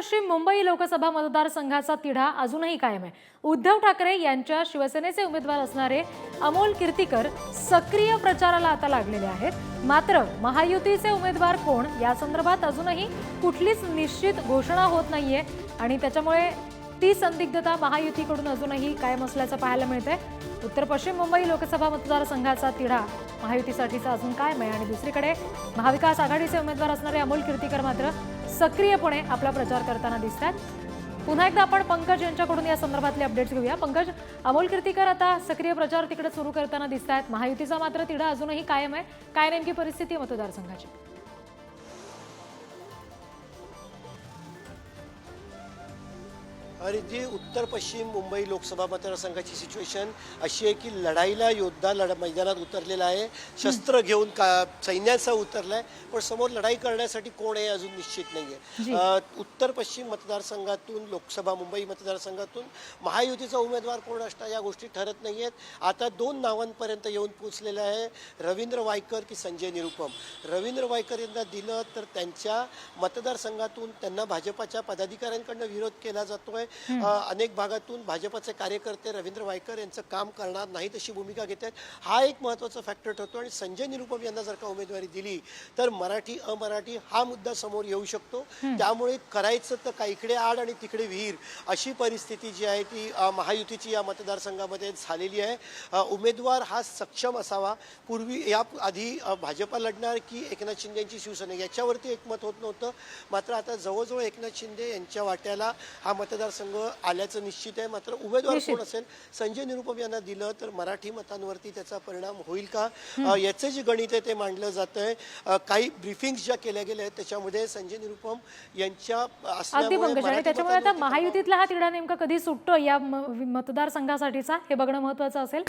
पश्चिम मुंबई लोकसभा मतदारसंघाचा तिढा अजूनही कायम आहे. उद्धव ठाकरे यांच्या शिवसेनेचे उमेदवार असणारे अमोल कीर्तीकर सक्रिय प्रचाराला आता लागलेले आहेत. मात्र महायुतीचे उमेदवार कोण? या संदर्भात अजूनही कुठलीच निश्चित घोषणा होत नाहीये आणि त्याच्यामुळे ती संदिग्धता महायुतीकडून अजूनही कायम असल्याचं पाहायला मिळतंय. उत्तर पश्चिम मुंबई लोकसभा मतदारसंघाचा तिढा. महायुतीसाठीचा अजून कायम आहे आणि दुसरीकडे महाविकास आघाडीचे उमेदवार असणारे अमोल कीर्तीकर मात्र सक्रियपणे आपला प्रचार करताना दिसत आहेत पुन्हा एकदा आपण पंकज यांच्याकडून या संदर्भातले अपडेट्स घेऊया. पंकज अमोल कीर्तीकर आता सक्रिय प्रचार तिकडे सुरू करताना दिसत आहेत महायुतीचा मात्र तिढा अजूनही कायम आहे. काय नेमकी परिस्थिती आहे मतदारसंघाची? आणि जी उत्तर पश्चिम मुंबई लोकसभा मतदारसंघाची सिच्युएशन अशी आहे की लढाईला योद्धा लढ मैदानात उतरलेला आहे. शस्त्र घेऊन का सैन्याचा उतरलाय. पण समोर लढाई करण्यासाठी कोण आहे अजून निश्चित. नाहीये. अ, उत्तर पश्चिम मतदारसंघातून लोकसभा मुंबई मतदारसंघातून महायुतीचा उमेदवार कोण असणार या गोष्टी ठरत नाहीयेत. आता दोन नावांपर्यंत येऊन पोचलेलं आहे रवींद्र वायकर की संजय निरुपम. रवींद्र वायकर यांना दिलं तर त्यांच्या मतदारसंघातून त्यांना भाजपाच्या पदाधिकाऱ्यांकडनं विरोध केला जातोय. अनेक भागातून भाजपाचे कार्यकर्ते रवींद्र वायकर यांचं काम करणार नाहीत अशी भूमिका घेत आहेत. हा एक महत्त्वाचा फॅक्टर ठरतो आणि संजय निरुपम यांना जर का उमेदवारी दिली तर मराठी अमराठी हा मुद्दा समोर येऊ शकतो. त्यामुळे करायचं तर का इकडे आड आणि तिकडे विहीर अशी परिस्थिती जी आहे ती महायुतीची या मतदारसंघामध्ये झालेली आहे. उमेदवार हा सक्षम असावा. पूर्वी या आधी भाजपा लढणार की एकनाथ शिंदे यांची शिवसेना याच्यावरती एकमत होत नव्हतं. मात्र आता जवळजवळ एकनाथ शिंदे यांच्या वाट्याला हा मतदारसंघ आल्याचं निश्चित आहे. मात्र उमेदवार. कोण असेल? संजय निरुपम यांना दिलं तर मराठी मतांवरती त्याचा परिणाम होईल का? याचं जे गणित आहे ते मांडलं जात आहे काही ब्रिफिंग्स ज्या केल्या गेल्या आहेत त्याच्यामध्ये संजय निरुपम यांच्या त्याच्यामुळे आता महायुतीतला हा तिढा नेमका कधी सुटतो या मतदारसंघासाठीचा? हे बघणं महत्वाचं असेल.